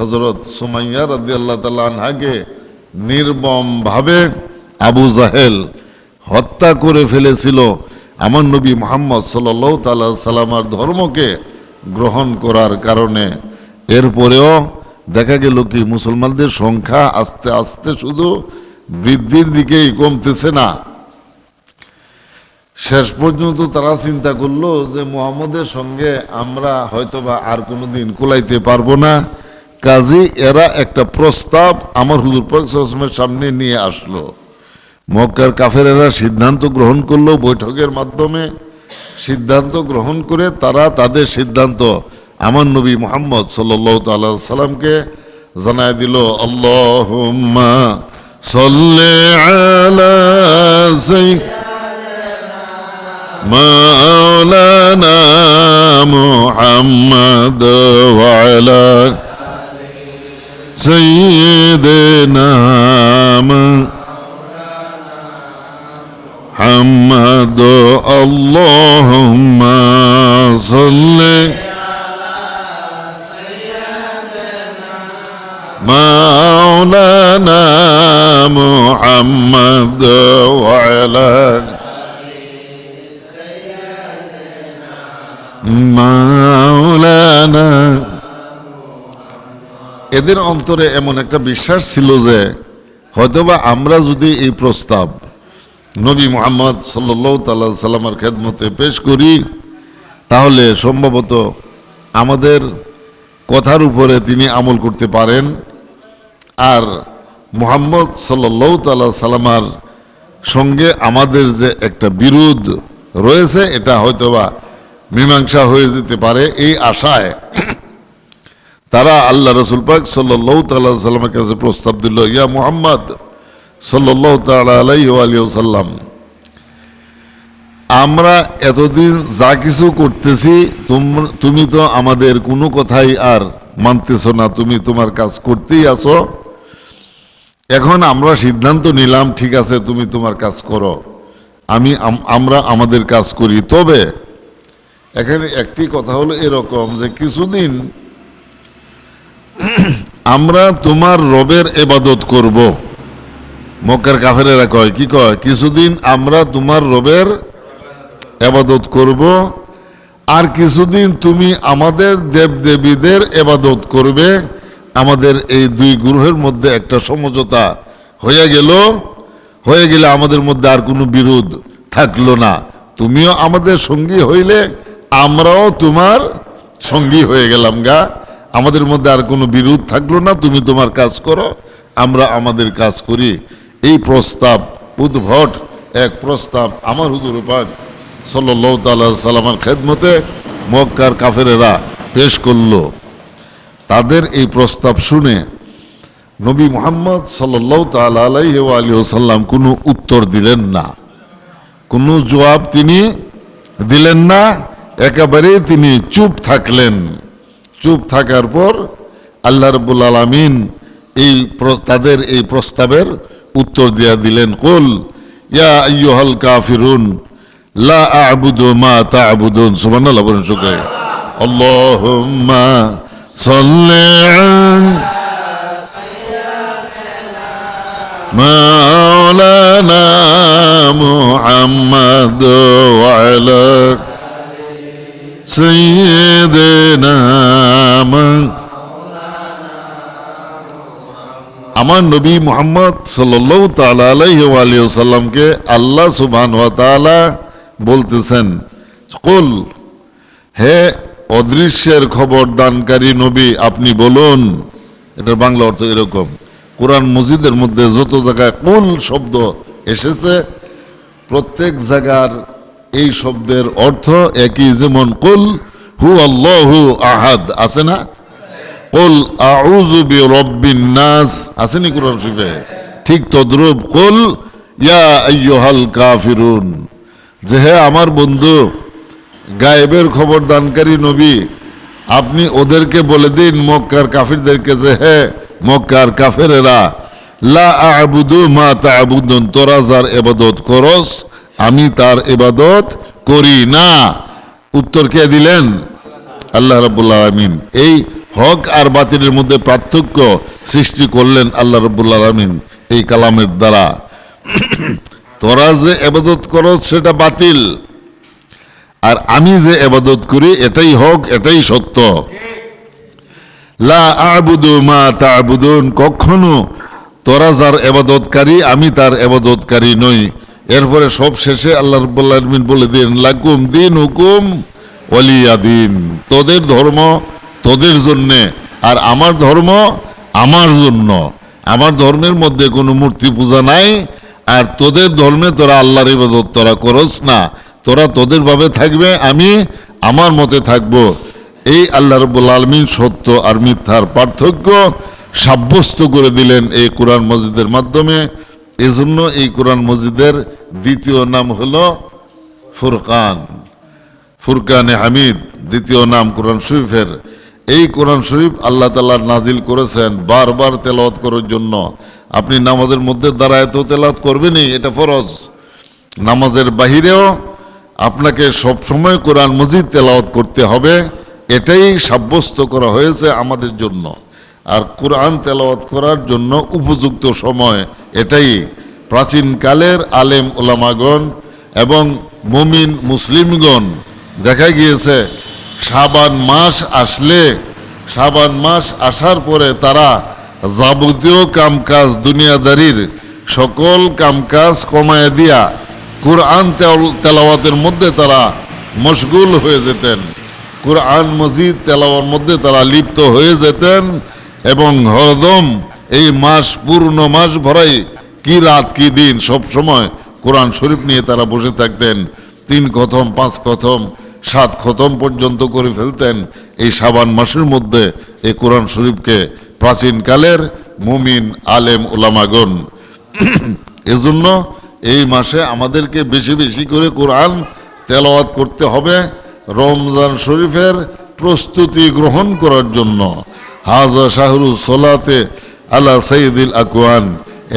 হজরত সুমাইয়া রাদি আল্লাহ আনহাকে নির্মমভাবে আবু জাহেল হত্যা করে ফেলেছিল। আমার নবী মোহাম্মদ সাল্লাহ তাল্লাহ সাল্লামার ধর্মকে গ্রহণ করার কারণে। এরপরেও দেখা গেল কি, মুসলমানদের সংখ্যা আস্তে আস্তে শুধু বৃদ্ধির দিকেই কমতেছে না। শেষ পর্যন্ত তারা চিন্তা করল যে, মোহাম্মদের সঙ্গে আমরা হয়তোবা আর কোনোদিন কুলাইতে পারব না। কাজী এরা একটা প্রস্তাব আমার হুজুর পাকের সামনে নিয়ে আসলো মক্কার কাফেরেরা সিদ্ধান্ত গ্রহণ করলো বৈঠকের মাধ্যমে সিদ্ধান্ত গ্রহণ করে তারা তাদের সিদ্ধান্ত আমার নবী মোহাম্মদ সাল্লাহ তাল্লাহ সাল্লামকে জানায় দিল আল্লাহ সাল্লে আলা সাইয়্যিদ مولانا محمد وعلى سيدنا محمد اللهم صل مولانا محمد وعلى مولانا এদের অন্তরে এমন একটা বিশ্বাস ছিল যে হয়তোবা আমরা যদি এই প্রস্তাব নবী মোহাম্মদ সাল্লাহ তাল্লাহ সাল্লামার খেদমতে পেশ করি, তাহলে সম্ভবত আমাদের কথার উপরে তিনি আমল করতে পারেন। আর মোহাম্মদ সাল্লাহ তাল্লাহ সাল্লামার সঙ্গে আমাদের যে একটা বিরোধ রয়েছে, এটা হয়তোবা মীমাংসা হয়ে যেতে পারে। এই আশায় তারা আল্লাহ রসুল পাক সাল্লাহ তাল্লাহ সাল্লামের কাছে প্রস্তাব দিল, ইয়া মুহাম্মদ সাল্লাহ তাল্লাহ আমরা এতদিন যা কিছু করতেছি, তুমি তো আমাদের কোনো কথাই আর মানতেছ না, তুমি তোমার কাজ করতেই আসো এখন আমরা সিদ্ধান্ত নিলাম, ঠিক আছে, তুমি তোমার কাজ করো। আমি, আমরা আমাদের কাজ করি। তবে এখানে একটি কথা হলো এরকম যে কিছুদিন আমরা তোমার রবের এবাদত করব। মক্কার কাফেরেরা কয়, কি কয়? কিছুদিন আমরা তোমার রবের এবাদত করব আর কিছুদিন তুমি আমাদের দেবদেবীদের এবাদত করবে। আমাদের এই দুই গ্রহের মধ্যে একটা সমঝোতা হয়ে গেল। হয়ে গেলে আমাদের মধ্যে আর কোনো বিরোধ থাকল না। তুমিও আমাদের সঙ্গী হইলে আমরাও তোমার সঙ্গী হয়ে গেলাম গা। আমাদের মধ্যে আর কোনো বিরোধ থাকল না, তুমি তোমার কাজ করো, আমরা আমাদের কাজ করি। এই প্রস্তাব উদ্ভট, এক প্রস্তাব আমার হুজুর পাক সাল্লাহ তাল্লাহ সাল্লামার খেদমতে মক্কার কাফেরেরা পেশ করল। তাদের এই প্রস্তাব শুনে নবী মোহাম্মদ সাল্লাহ তাল্লাহ আলী সাল্লাম কোনো উত্তর দিলেন না। কোনো জবাব তিনি দিলেন না, একেবারেই তিনি চুপ থাকলেন। চুপ থাকার পর আল্লাহ রবুল আলমিন এই প্র- তাদের এই প্রস্তাবের উত্তর দিয়া দিলেন কুল ইয়া আইয়ুহাল কাফিরুন লা আ'বুদু মা তা'বুদুন সুবহানাল্লাহ বলেন সুখে আল্লাহুম্মা সাল্লি আলা مولانا محمد وعلى সৈয়দনা আমার নবী মোহাম্মদ সাল্লু আল্লাহ সুবহান বলতেছেন, কুল, হে অদৃশ্যের খবর দানকারী নবী, আপনি বলুন। এটার বাংলা অর্থ এরকম। কোরআন মসজিদের মধ্যে যত জায়গায় কুল শব্দ এসেছে, প্রত্যেক জায়গার এই শব্দের অর্থ একই, যেমন কুল হু আল্লাহু আহাদ, আছে না? কুল আউযু বিরাব্বিন নাস আসেনি কোরআন শরীফে? ঠিক তদ্রূপ কুল, ইয়া আইয়ুহাল কাফিরুন। যে হে আমার বন্ধু, গায়েবের খবর দানকারী নবী, আপনি ওদেরকে বলে দিন মক্কার কাফিরদেরকে যে হে মক্কার কাফেরেরা, লা আবুদু মা তাবুদুন, তোরা যার এবাদত করস আমি তার এবাদত করি না। উত্তর কে দিলেন? আল্লাহ রাবুল্লাহ আমিন এই হক আর বাতিলের মধ্যে পার্থক্য সৃষ্টি করলেন আল্লাহ রব্বুল আলমিন এই কালামের দ্বারা। তোরা যে এবাদত করো সেটা বাতিল। আর আমি যে এবাদত করি এটাই হক, এটাই সত্য। লা আবুদু মা তাবুদুন। কখনো তোরা যার এবাদতকারী আমি তার এবাদতকারী নই। এরপরে সব শেষে আল্লাহ রব্বুল আলমিন বলে দিন লাকুম দিন হুকুম অলিয়া দিন। তোদের ধর্ম তোদের জন্যে আর আমার ধর্ম আমার জন্য। আমার ধর্মের মধ্যে কোনো মূর্তি পূজা নাই আর তোদের ধর্মে তোরা আল্লাহর ইবাদত তোরা করস না। তোরা তোদের ভাবে থাকবে, আমি আমার মতে থাকব। এই আল্লাহ রব্বুল আলমিন সত্য আর মিথ্যার পার্থক্য সাব্যস্ত করে দিলেন এই কোরআন মসজিদের মাধ্যমে। এজন্য এই কোরআন মসজিদের দ্বিতীয় নাম হলো ফুরকান। ফুরকানে হামিদ, দ্বিতীয় নাম কোরআন শরীফের। এই কোরআন শরীফ আল্লাহ তালা নাজিল করেছেন বারবার তেলাওয়াত করার জন্য। আপনি নামাজের মধ্যে দাঁড়ায় তো তেলাওয়াত করবেনই, এটা ফরজ। নামাজের বাহিরেও আপনাকে সব সময় কোরআন মজিদ তেলাওয়াত করতে হবে, এটাই সাব্যস্ত করা হয়েছে আমাদের জন্য। আর কোরআন তেলাওয়াত করার জন্য উপযুক্ত সময় এটাই প্রাচীনকালের আলেম ওলামাগণ এবং মুমিন মুসলিমগণ। দেখা গিয়েছে সাবান মাস আসলে সাবান মাস আসার পরে তারা যাবতীয় কামকাজ দুনিয়াদারির সকল কামকাজ কমায় দিয়া কোরআন তেল- তেলাওয়াতের মধ্যে তারা মশগুল হয়ে যেতেন। কোরআন মজিদ তেলাওয়ার মধ্যে তারা লিপ্ত হয়ে যেতেন এবং হরদম এই মাস পূর্ণ মাস ভরাই কি রাত, কি দিন, সব সময় কোরআন শরীফ নিয়ে তারা বসে থাকতেন। তিন কথম পাঁচ কথম সাত খতম পর্যন্ত করে ফেলতেন। এই সাবান মাসের মধ্যে এই কোরআন শরীফকে প্রাচীনকালের মুমিন, আলেম ওলামাগণ এজন্য এই মাসে আমাদেরকে বেশি বেশি করে কোরআন তেলাওয়াত করতে হবে রমজান শরীফের প্রস্তুতি গ্রহণ করার জন্য। হাজা শাহরু সোলাতে আলা সঈদুল আকওয়ান।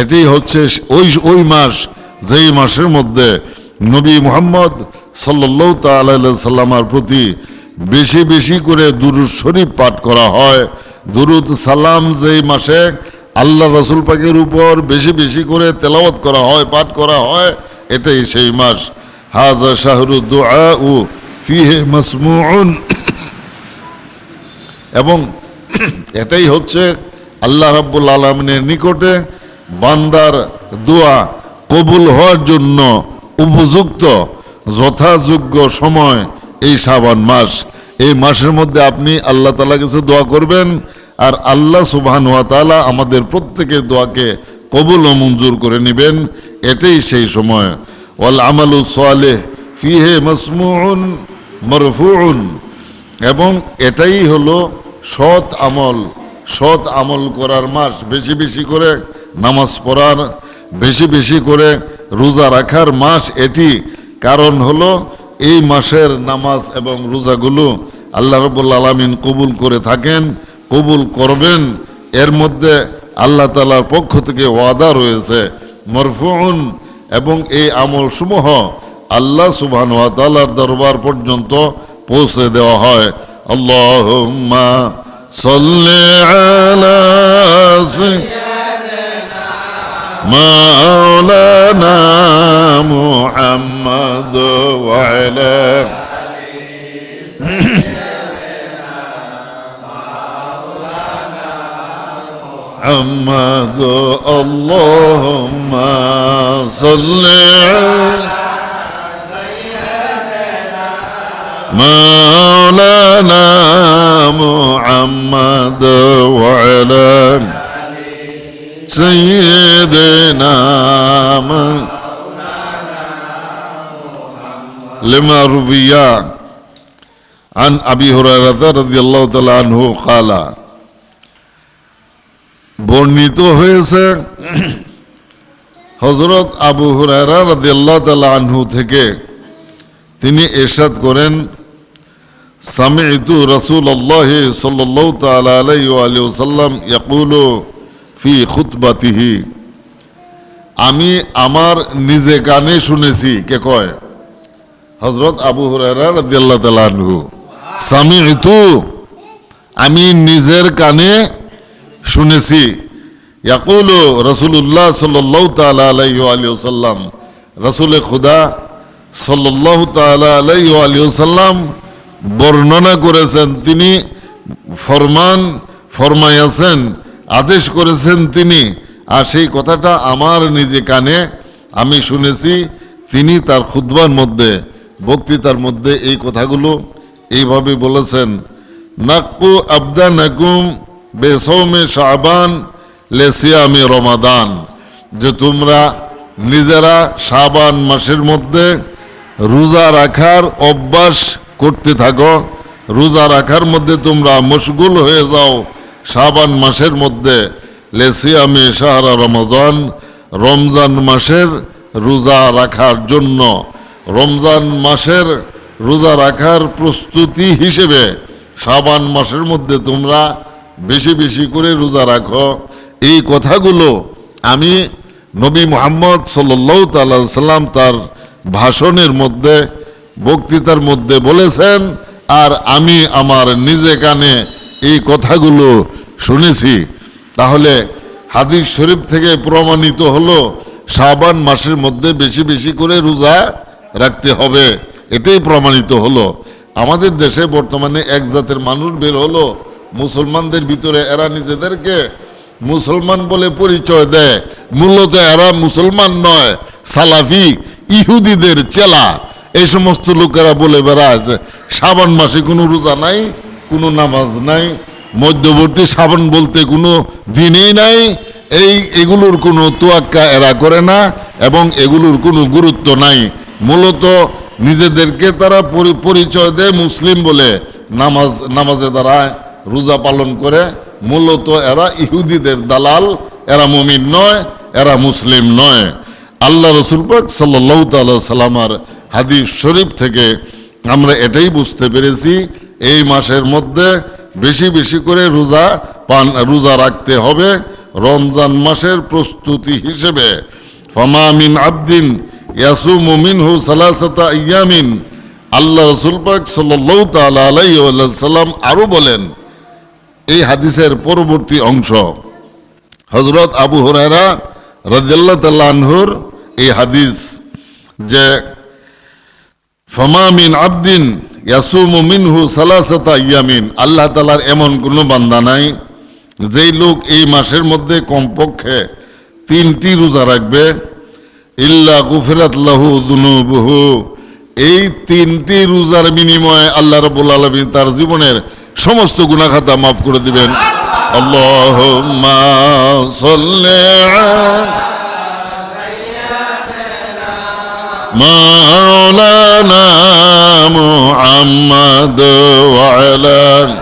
এটি হচ্ছে ওই ওই মাস, যেই মাসের মধ্যে নবী মুহাম্মদ সাল্লাহ সাল্লামার প্রতি বেশি বেশি করে দুরুদ শরীফ পাঠ করা হয়। দুরুদ সালাম যেই মাসে আল্লাহ রসুল পাকের উপর বেশি বেশি করে তেলাওয়াত করা হয়, পাঠ করা হয়, এটাই সেই মাস। হাজা শাহরু দোয়া ও ফিহে মাসমুন এবং এটাই হচ্ছে আল্লাহ রাব্বুল আলমিনের নিকটে বান্দার দোয়া কবুল হওয়ার জন্য উপযুক্ত যথাযোগ্য সময় এই শ্রাবণ মাস। এই মাসের মধ্যে আপনি আল্লাহ তালা কাছে দোয়া করবেন আর আল্লাহ সুবহান ওয়া তাআলা আমাদের প্রত্যেকের দোয়াকে কবুল ও মঞ্জুর করে নেবেন। এটাই সেই সময়। ওয়াল আমালু সালেহ ফিহে মাসমুন মরফুন এবং এটাই হলো সৎ আমল। সৎ আমল করার মাস বেশি বেশি করে নামাজ পড়ার, বেশি বেশি করে রোজা রাখার মাস এটি। কারণ হলো, এই মাসের নামাজ এবং রোজাগুলো আল্লাহ রবুল আলমিন কবুল করে থাকেন, কবুল করবেন। এর মধ্যে আল্লাহ তালার পক্ষ থেকে ওয়াদা রয়েছে মরফুন এবং এই আমল সমূহ আল্লাহ সুবহান ওয়া তাআলার দরবার পর্যন্ত পৌঁছে দেওয়া হয়। আল্লাহুম্মা صل على سيدنا مولانا محمد وعلى محمد. اللهم صل على مولانا محمد وعلى سيدنا من لما روي عن ابي هريره رضي الله تعالى عنه قال বর্ণিত হয়েছে হজরত আবু হুরায়রা রাদিয়াল্লাহু তাআলা আনহু থেকে তিনি এরশাদ করেন সামি'তু রাসূলুল্লাহ সাল্লাল্লাহু তাআলা আলাইহি ওয়া আলিহি ওয়াসাল্লাম ইয়াকুলু ফি খুতবাতিহি আমি আমার নিজে কানে শুনেছি কে কয়? হযরত আবু তাআলা আনহু। সামি'তু আমি নিজের কানে শুনেছি। ইয়াকুল রসুল্লাহ সাল্লাহ তালা আলাইহি আলিয়া সাল্লাম রসুল খুদা সাল্লাহ তালা আলাইহি আলিয়া সাল্লাম বর্ণনা করেছেন তিনি, ফরমান ফরমাইয়াছেন আদেশ করেছেন তিনি, আর সেই কথাটা আমার নিজে কানে, আমি শুনেছি তিনি তার খুদবার মধ্যে, বক্তৃতার মধ্যে এই কথাগুলো এইভাবে বলেছেন নাক্কু আবদা নাকুম বেসৌমে শাহবান লেসিয়ামে রমাদান যে তোমরা নিজেরা শাবান মাসের মধ্যে রোজা রাখার অভ্যাস করতে থাকো। রোজা রাখার মধ্যে তোমরা মশগুল হয়ে যাও। শাবান মাসের মধ্যে লেসিয়ামে শাহরা রমাদান রমজান মাসের রোজা রাখার জন্য। রমজান মাসের রোজা রাখার প্রস্তুতি হিসেবে শাবান মাসের মধ্যে তোমরা বেশি বেশি করে রোজা রাখো। এই কথাগুলো আমি নবী মোহাম্মদ সাল্লাহ তাল্লা সাল্লাম তার ভাষণের মধ্যে বক্তৃতার মধ্যে বলেছেন, আর আমি আমার নিজে কানে এই কথাগুলো শুনেছি। তাহলে হাদিস শরীফ থেকে প্রমাণিত হলো, শাবান মাসের মধ্যে বেশি বেশি করে রোজা রাখতে হবে। এটাই প্রমাণিত হলো। আমাদের দেশে বর্তমানে এক জাতের মানুষ বের হলো, মুসলমানদের ভিতরে এরা নিজেদেরকে মুসলমান বলে পরিচয় দেয়। মূলত এরা মুসলমান নয়, সালাফি, ইহুদিদের চেলা। এই সমস্ত লোকেরা বলে বেড়ায় যে শ্রাবণ মাসে কোনো রোজা নাই, কোনো নামাজ নাই, মধ্যবর্তী শ্রাবণ বলতে কোনো দিনই নাই। এই, এগুলোর কোনো তোয়াক্কা এরা করে না এবং এগুলোর কোনো গুরুত্ব নাই। মূলত নিজেদেরকে তারা পরি- পরিচয় দেয় মুসলিম বলে নামাজ, নামাজে দাঁড়ায় রোজা পালন করে। মূলত এরা ইহুদিদের দালাল, এরা মুমিন নয়, এরা মুসলিম নয়। আল্লাহ রসুল পাক সাল্লাহ তাল্লাহ সাল্লামার হাদিস শরীফ থেকে আমরা এটাই বুঝতে পেরেছি, এই মাসের মধ্যে বেশি বেশি করে রোজা পান, রোজা রাখতে হবে। রমজান মাসের প্রস্তুতি হিসেবে ফমামিন আবদিন ইয়াসুম মিনহু সালাসাতা ইয়ামিন আল্লাহ রসুল পাক সাল্লাহ তাআলা আলাইহি সাল্লাম আরও বলেন, এই হাদিসের পরবর্তী অংশ। হজরত আবু হরারা রাজিয়াল্লাহ তাল্লাহর এই হাদিস যে ফমামিন আবদিন ইয়াসুমু মিনহু সালাসাতা ইয়ামিন। আল্লাহ তালার এমন কোনো বান্দা নাই, যেই লোক এই মাসের মধ্যে কমপক্ষে তিনটি রোজা রাখবে। ইল্লা গুফিরাত লাহু দুনুবহু। এই তিনটি রোজার বিনিময়ে আল্লাহ রাব্বুল আলামিন তার জীবনের সমস্ত গুনাহ খাতা মাফ করে দিবেন। আল্লাহুম্মা مولانا محمد وعلى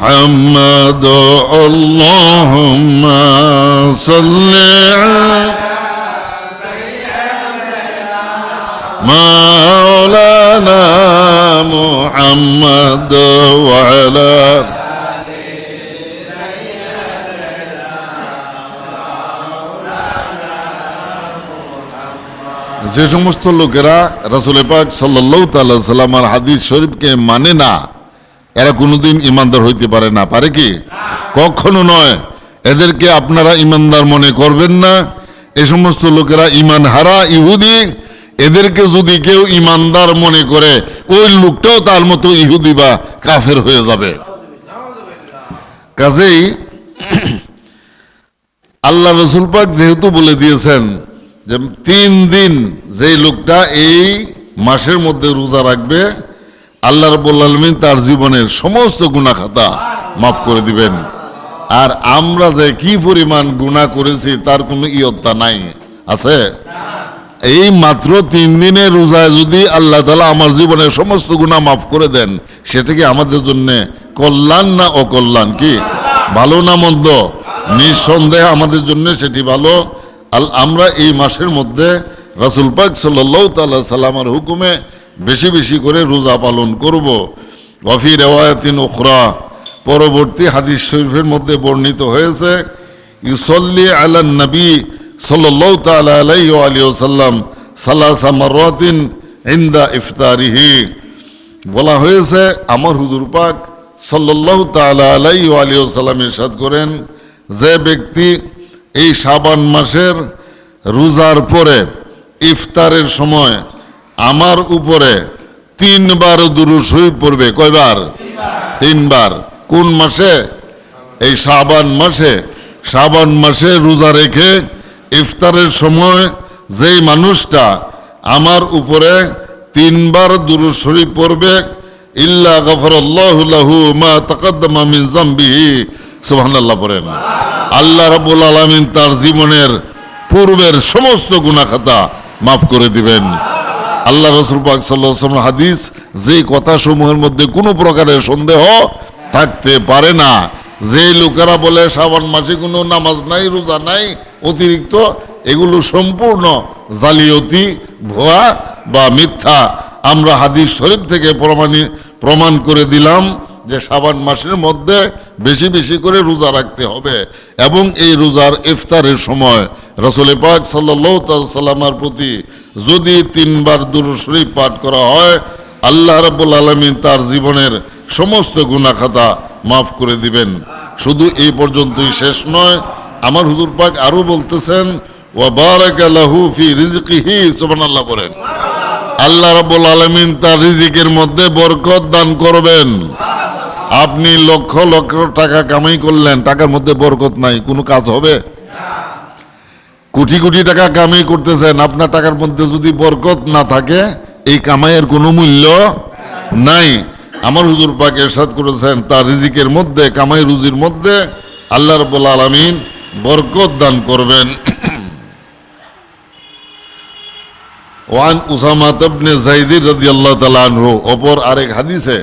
محمد اللهم صل على مولانا محمد وعلى যে সমস্ত লোকেরা রাসুল পাক সাল্লাহ তাল্লাহ সাল্লামার হাদিস শরীফকে মানে না, এরা কোনোদিন ইমানদার হইতে পারে না। পারে কি? কখনো নয়। এদেরকে আপনারা ইমানদার মনে করবেন না। এ সমস্ত লোকেরা ইমান হারা ইহুদি। এদেরকে যদি কেউ ইমানদার মনে করে, ওই লোকটাও তার মতো ইহুদি বা কাফের হয়ে যাবে। কাজেই আল্লাহ রসুল পাক যেহেতু বলে দিয়েছেন যে তিন দিন যেই লোকটা এই মাসের মধ্যে রোজা রাখবে, আল্লাহ রব্বুল আলমিন তার জীবনের সমস্ত গুণা খাতা মাফ করে দিবেন। আর আমরা যে কি পরিমাণ গুণা করেছি তার কোনো ইয়ত্তা নাই। আছে? এই মাত্র তিন দিনের রোজায় যদি আল্লাহ তালা আমার জীবনের সমস্ত গুণা মাফ করে দেন, সেটা কি আমাদের জন্য কল্যাণ না অকল্যাণ কি? ভালো না মন্দ? নিঃসন্দেহে আমাদের জন্য সেটি ভালো। আল- আমরা এই মাসের মধ্যে রাসুল পাক সাল্লাহ তাল্লাহ সাল্লামার হুকুমে বেশি বেশি করে রোজা পালন করব। গফি রেওয়ায়তিন ওখরা পরবর্তী হাদিস শরীফের মধ্যে বর্ণিত হয়েছে ইসল্লি আলান নবী সাল্লাহ তালা আলাই আলী সাল্লাম সালাসা মাররাতিন ইনদা ইফতারিহি। বলা হয়েছে, আমার হুজুর পাক সাল্লাল্লাহু তাআলা আলাইহি ওয়া আলিহি ওয়াসাল্লাম ইরশাদ করেন, যে ব্যক্তি এই শাবান মাসের রোজার পরে, ইফতারের সময় আমার উপরে তিনবার শরীফ পড়বে। কয়বার? তিনবার। কোন মাসে? এই শাবান মাসে। শাবান মাসে রোজা রেখে ইফতারের সময় যেই মানুষটা আমার উপরে তিনবার দুরূদ শরীফ পড়বে, ইল্লা গফরাল্লাহু লাহু মা তাকাদ্দামা মিন যামবিহি। সুবহানাল্লাহ পড়েন। আল্লাহ রাব্বুল আলামিন তার জীবনের পূর্বের সমস্ত গুনাহ খাতা মাফ করে দিবেন। আল্লাহ রসুল পাক সাল্লাহ হাদিস যে কথা সমূহের মধ্যে কোনো প্রকারের সন্দেহ থাকতে পারে না। যে লোকেরা বলে শ্রাবণ মাসে কোনো নামাজ নাই, রোজা নাই, অতিরিক্ত, এগুলো সম্পূর্ণ জালিয়তি, ভুয়া বা মিথ্যা। আমরা হাদিস শরীফ থেকে প্রমাণী প্রমাণ করে দিলাম যে শ্রাবণ মাসের মধ্যে বেশি বেশি করে রোজা রাখতে হবে। এবং এই রোজার ইফতারের সময় রসুল পাক সাল্লামের প্রতি যদি তিনবার দুর শরীফ পাঠ করা হয়, আল্লাহ রাব্বুল আলমিন তার জীবনের সমস্ত গুণাখাতা মাফ করে দিবেন। শুধু এই পর্যন্তই শেষ নয়, আমার হুজুর পাক আরও বলতেছেন আল্লাহ রাব্বুল আলামিন তার রিজিকের মধ্যে বরকত দান করবেন। আপনি লক্ষ লক্ষ টাকা কামাই করলেন, টাকার মধ্যে বরকত নাই, কোনো কাজ হবে? কোটি কোটি টাকা কামাই করতেছেন, আপনার টাকার মধ্যে যদি বরকত না থাকে, এই কামাইয়ের কোনো মূল্য নাই। আমার হুজুর পাক এরশাদ করেছেন, তার রিজিকের মধ্যে, কামাই রুজির মধ্যে আল্লাহ রাব্বুল আলামিন বরকত দান করবেন। ওয়ান উসামা ইবনে জাইদ রাদিয়াল্লাহু তাআলা আনহু, অপর আরেক হাদিসে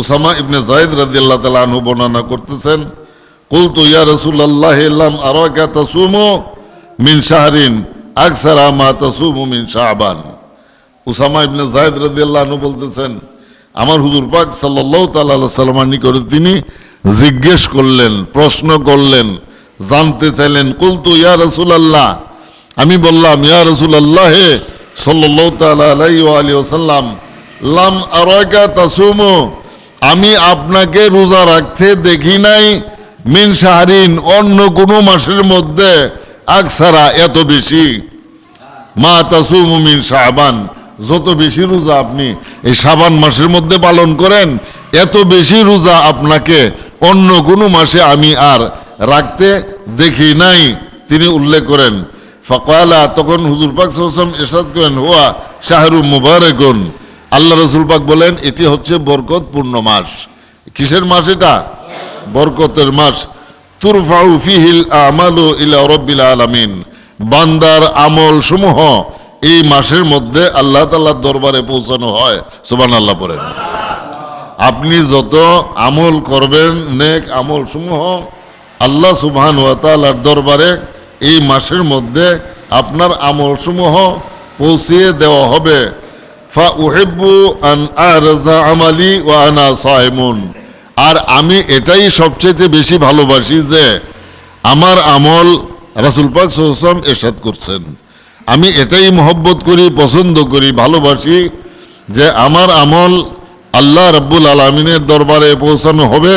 উসামা ইবনে জাইদ রাদিয়াল্লাহু তাআলা আনহু বর্ণনা করতেছেন, কুলতু ইয়া রাসূলুল্লাহ লাম আরাকা তাসুমু মিন শাহরিন আকসারা মা তাসুমু মিন শাবান। উসামা ইবনে জাইদ রাদিয়াল্লাহু আনহু বলতেছেন, আমার হুজুর পাক সাল্লাল্লাহু তাআলা আলাইহি সাল্লামের নিকটে তিনি জিজ্ঞেস করলেন, প্রশ্ন করলেন, জানতে চাইলেন, কুলতু ইয়া রাসূলুল্লাহ? আমি বললাম, ইয়া রাসূলুল্লাহ হে সাল্লাল্লাহু তাআলা আলাইহি ওয়া আলিহি ওয়াসাল্লাম, লাম আরাকা তাসুমু আমি আপনাকে রোজা রাখতে দেখি নাই। মিন শাহরিন, অন্য কোনো মাসের মধ্যে আকসারা এত বেশি। মা তাসুমু মিন শাবান, যত বেশি রোজা আপনি এই সাবান মাসের মধ্যে পালন করেন, এত বেশি রোজা আপনাকে অন্য কোনো মাসে আমি আর রাখতে দেখি নাই, তিনি উল্লেখ করেন। ফকালা, তখন হুজুর পাক সাল্লাম এরশাদ করেন, হুয়া শাহরু মুবারকুন। আল্লাহ রসুল বলেন, এটি হচ্ছে বরকতপূর্ণ মাস। কিসের মাস এটা? বরকতের মাস। তুরফাউ ফিহিল আমালু ইলা রব্বিল আলামিন। বান্দার আমল সমূহ এই মাসের মধ্যে আল্লাহ তাআলার দরবারে পৌঁছানো হয়। সুবহানাল্লাহ পড়েন। আপনি যত আমল করবেন, নেক আমল সমূহ আল্লাহ সুবহান ওয়া তাআলার দরবারে এই মাসের মধ্যে আপনার আমল সমূহ পৌঁছিয়ে দেওয়া হবে। ফা উহিব্বু আন আরজা আমালি ওয়া আনা সাইমুন। আর আমি এটাই সবচেয়ে বেশি ভালোবাসি যে আমার আমল রাসুল পাক সাল্লাম এরশাদ করছেন। আমি এটাই মহব্বত করি, পছন্দ করি, ভালোবাসি যে আমার আমল আল্লাহ রব্বুল আলমিনের দরবারে পৌঁছানো হবে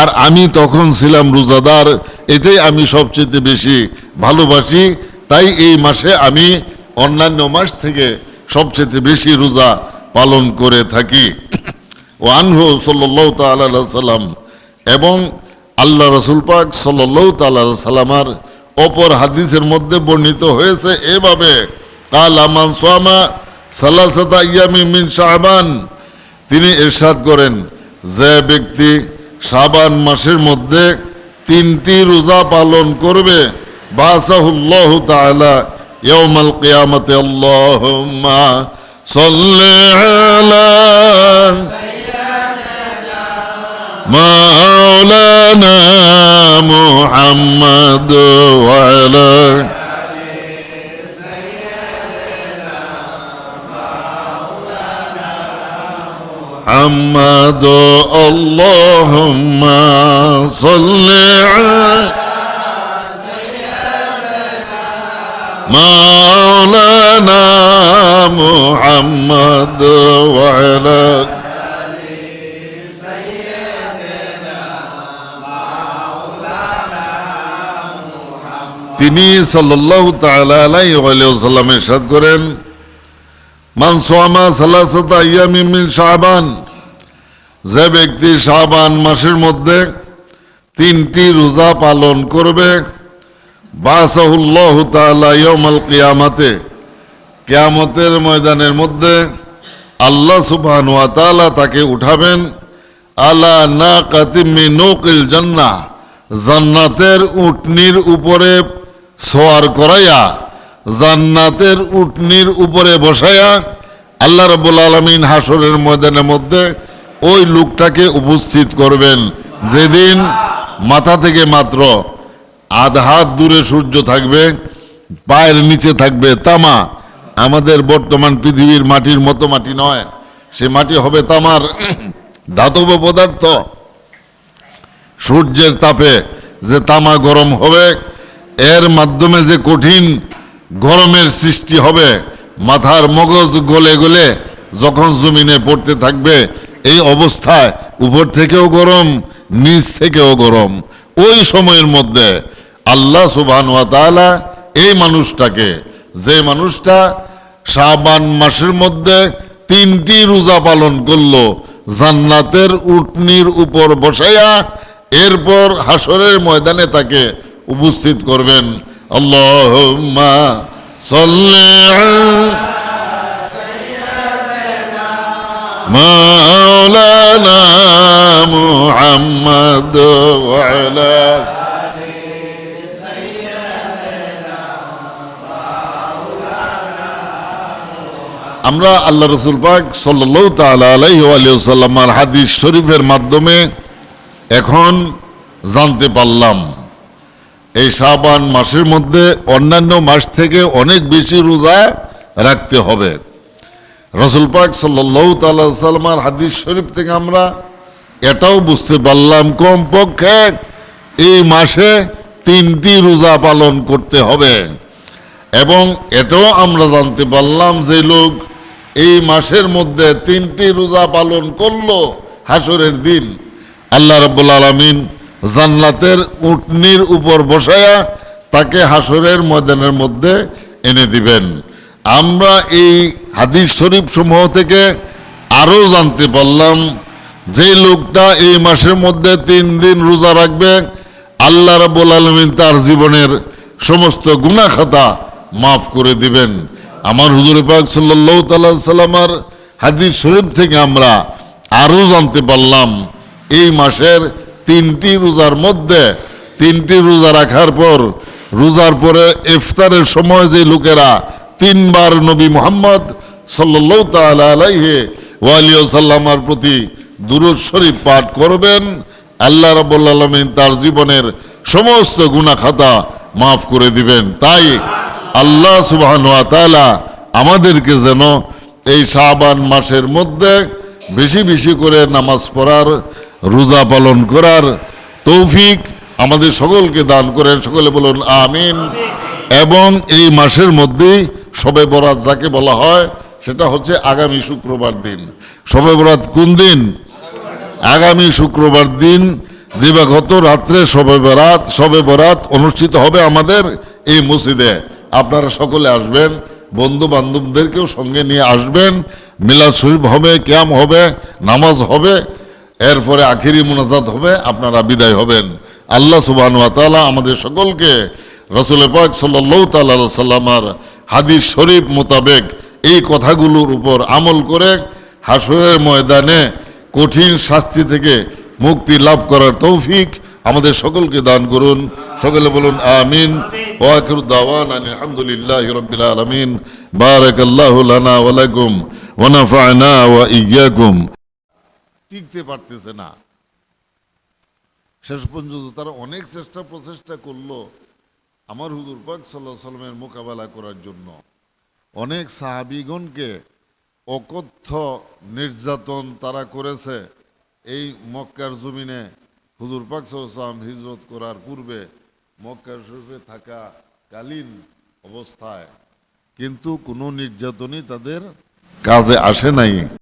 আর আমি তখন ছিলাম রোজাদার, এটাই আমি সবচেয়ে বেশি ভালোবাসি। তাই এই মাসে আমি অন্যান্য মাস থেকে সবচেয়ে বেশি রোজা পালন করে থাকি। ও আনহু সাল্লাহ তাল্লাম এবং আল্লাহ রসুল পাক সাল্লাহ সাল্লামার অপর হাদিসের মধ্যে বর্ণিত হয়েছে এভাবে, কাল আমান সোয়ামা সালাসাতা ইয়ামি মিন শাহবান তিনি এরশাদ করেন, যে ব্যক্তি শাবান মাসের মধ্যে তিনটি রোজা পালন করবে, বাসাহুল্লাহ তাআলা يوم القيامة اللهم صل على مولانا محمد وعلى محمد. اللهم صل على مولانا محمد وعلى তিনি সাল্লাল্লাহু তাআলা আলাইহি ওয়া সাল্লাম ইরশাদ করেন মান সামা সালাসাতা আইয়ামিন মিন শাবান যে ব্যক্তি শাবান মাসের মধ্যে তিনটি রোজা পালন করবে বাসাহুল্লাহ তাআলা ইয়াউমাল কিয়ামাতে, কিয়ামতের ময়দানের মধ্যে আল্লাহ সুবহান তাকে উঠাবেন, আলা না কাতিমি নৌকিল জান্নাহ, জান্নাতের উটনির উপরে সোয়ার করাইয়া, জান্নাতের উটনির উপরে বসাইয়া আল্লাহ রাব্বুল আলামিন হাসরের ময়দানের মধ্যে ওই লোকটাকে উপস্থিত করবেন, যেদিন মাথা থেকে মাত্র আধ হাত দূরে সূর্য থাকবে, পায়ের নিচে থাকবে তামা। আমাদের বর্তমান পৃথিবীর মাটির মতো মাটি নয়, সে মাটি হবে তামার ধাতব পদার্থ। সূর্যের তাপে যে তামা গরম হবে, এর মাধ্যমে যে কঠিন গরমের সৃষ্টি হবে, মাথার মগজ গলে গলে যখন জমিনে পড়তে থাকবে, এই অবস্থায় উপর থেকেও গরম, নিচ থেকেও গরম। ওই সময়ের মধ্যে আল্লাহ সুবাহান ওয়াতালা এই মানুষটাকে, যে মানুষটা শাবান মাসের মধ্যে তিনটি রোজা পালন করল, জান্নাতের উটনির উপর বসাইয়া এরপর হাসরের ময়দানে তাকে উপস্থিত করবেন। আল্লাহ মাওলানা মুহাম্মদ ওয়ালা আমরা আল্লাহ রসুল পাক সাল্লাহ তালা আলাইসাল্লামার হাদিস শরীফের মাধ্যমে এখন জানতে পারলাম। এই শাবান মাসের মধ্যে অন্যান্য মাস থেকে অনেক বেশি রোজা রাখতে হবে। রসুল পাক সাল্লাহ সাল্লামার হাদিস শরীফ থেকে আমরা এটাও বুঝতে পারলাম, কমপক্ষে এই মাসে তিনটি রোজা পালন করতে হবে। এবং এটাও আমরা জানতে পারলাম যে লোক এই মাসের মধ্যে তিনটি রোজা পালন করল হাসরের দিন। আল্লাহ রাব্বুল আলামিন জান্নাতের উটনির উপর বসায়া তাকে হাসরের ময়দানের মধ্যে এনে দিবেন। আমরা এই হাদিস শরীফ সমূহ থেকে আরও জানতে পারলাম যে লোকটা এই মাসের মধ্যে তিন দিন রোজা রাখবে, আল্লাহ রাব্বুল আলমিন তার জীবনের সমস্ত গুনাহ খাতা মাফ করে দিবেন। আমার হুজুর পাক তাআলা সাল্লামার হাদিস শরীফ থেকে আমরা আরও জানতে পারলাম, এই মাসের তিনটি রোজার মধ্যে, তিনটি রোজা রাখার পর, রোজার পরে ইফতারের সময় যে লোকেরা তিনবার নবী মোহাম্মদ সাল্লাল্লাহু তাআলা আলাইহি ওয়ালিয় সাল্লামার প্রতি দুরূদ শরীফ পাঠ করবেন, আল্লাহ রাব্বুল আলামিন তার জীবনের সমস্ত গুনাহ খাতা মাফ করে দিবেন। তাই আল্লাহ সুবহানাহু ওয়া তাআলা আমাদেরকে যেন এই শাবান মাসের মধ্যে বেশি বেশি করে নামাজ পড়ার, রোজা পালন করার তৌফিক আমাদের সকলকে দান করেন। সকলে বলুন, আমিন। এবং এই মাসের মধ্যেই সবে বরাত যাকে বলা হয়, সেটা হচ্ছে আগামী শুক্রবার দিন। সবে বরাত কোন দিন? আগামী শুক্রবার দিন, দিবাগত রাত্রে সবে বরাত সবে বরাত অনুষ্ঠিত হবে আমাদের এই মসজিদে। আপনারা সকলে আসবেন বন্ধু বান্ধবদেরকেও সঙ্গে নিয়ে আসবেন মিলাদ শরীফ হবে, ক্যাম হবে, নামাজ হবে, এরপরে আখিরি মোনাজাত হবে, আপনারা বিদায় হবেন। আল্লাহ সুবাহ আমাদের সকলকে রসুল পাক সাল্লাহ তাল্লা সাল্লামার হাদিস শরীফ মোতাবেক এই কথাগুলোর উপর আমল করে হাসরের ময়দানে কঠিন শাস্তি থেকে মুক্তি লাভ করার তৌফিক আমাদের সকলকে দান করুন। সকলে বলুন আমিন। ওয়াকির দাওয়ান আলহামদুলিল্লাহ রাব্বিল আলামিন। বারাকাল্লাহু লানা ওয়া ইয়্যাকুম টিকতে পারতেছে না। শেষ পর্যন্ত তারা অনেক চেষ্টা প্রচেষ্টা করল আমার হুজুর পাক সাল্লাহ সাল্লামের মোকাবেলা করার জন্য। অনেক সাহাবিগণকে অকথ্য নির্যাতন তারা করেছে। এই মক্কার জমিনে হুজুর পাক সাল্লাম হিজরত করার পূর্বে মক্কার শরীফে থাকা কালীন অবস্থায়। কিন্তু কোনো নির্যাতনই তাদের কাজে আসে নাই।